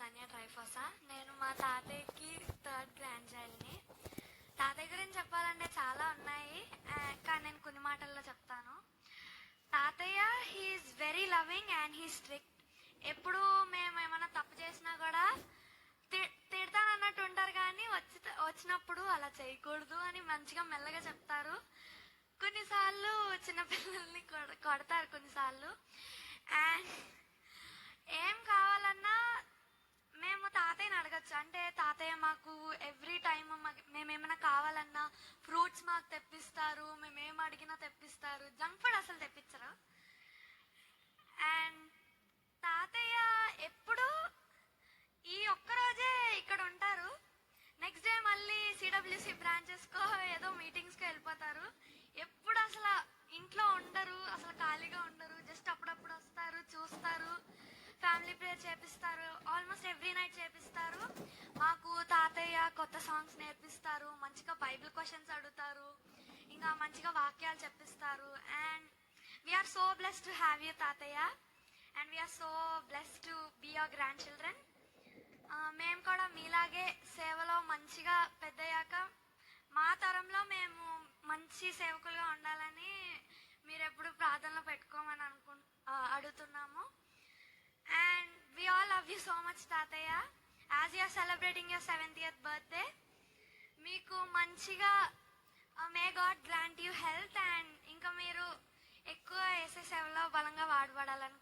తన్య ట్రైఫోసా నేను మా తాతయ్యకి థర్డ్ గ్రాండ్ చైల్డ్ని తాతయ్య గురించి చెప్పాలంటే చాలా ఉన్నాయి కానీ నేను కొన్ని మాటల్లో చెప్తాను. తాతయ్య he is very loving and he strict ఎప్పుడు మేము ఏమైనా తప్పు చేసినా కూడా తి- తిడతానన్నట్టు ఉంటారు కానీ వచ్చి వచ్చినప్పుడు అలా చేయకూడదు అని మంచిగా మెల్లగా చెప్తారు. కొన్నిసార్లు చిన్నపిల్లల్ని కొడ- కొడతారు కొన్నిసార్లు. అండ్ ఏం కావాలి మేము తాతయ్యని అడగచ్చు అంటే తాతయ్య మాకు ఎవ్రీ టైం మేమేమైనా కావాలన్నా ఫ్రూట్స్ మాకు తెప్పిస్తారు మేము ఏం అడిగినా తెప్పిస్తారు. జంక్ ఫుడ్ అసలు తెప్పించరు? అండ్ తాతయ్య ఎప్పుడు ఈ ఒక్క రోజే ఇక్కడ ఉంటారు. నెక్స్ట్ డే మళ్ళీ సిడబ్ల్యూసి బ్రాంచెస్కో ఏదో మీటింగ్స్కో వెళ్ళిపోతారు. సాంగ్స్ నేర్పిస్తారు మంచిగా బైబిల్ క్వశ్చన్స్ అడుగుతారు ఇంకా మంచిగా వాక్యాలు చెప్పిస్తారు. And we are so bless to have you తాతయ్య. And we are so bless to be your grandchildren మేము కూడా మీలాగే సేవలో మంచిగా పెద్దయ్యాక మా తరంలో మేము మంచి సేవకులుగా ఉండాలని మీరు ఎప్పుడు ప్రార్థనలో పెట్టుకోమని అనుకు అడుగుతున్నాము. And we all love you so much తాతయ్య. As you are celebrating your seventh year birthday మీకు మంచిగా may God grant you health and ఇంకా మీరు ఎక్కువ వేసే బలంగా వాడబడాలని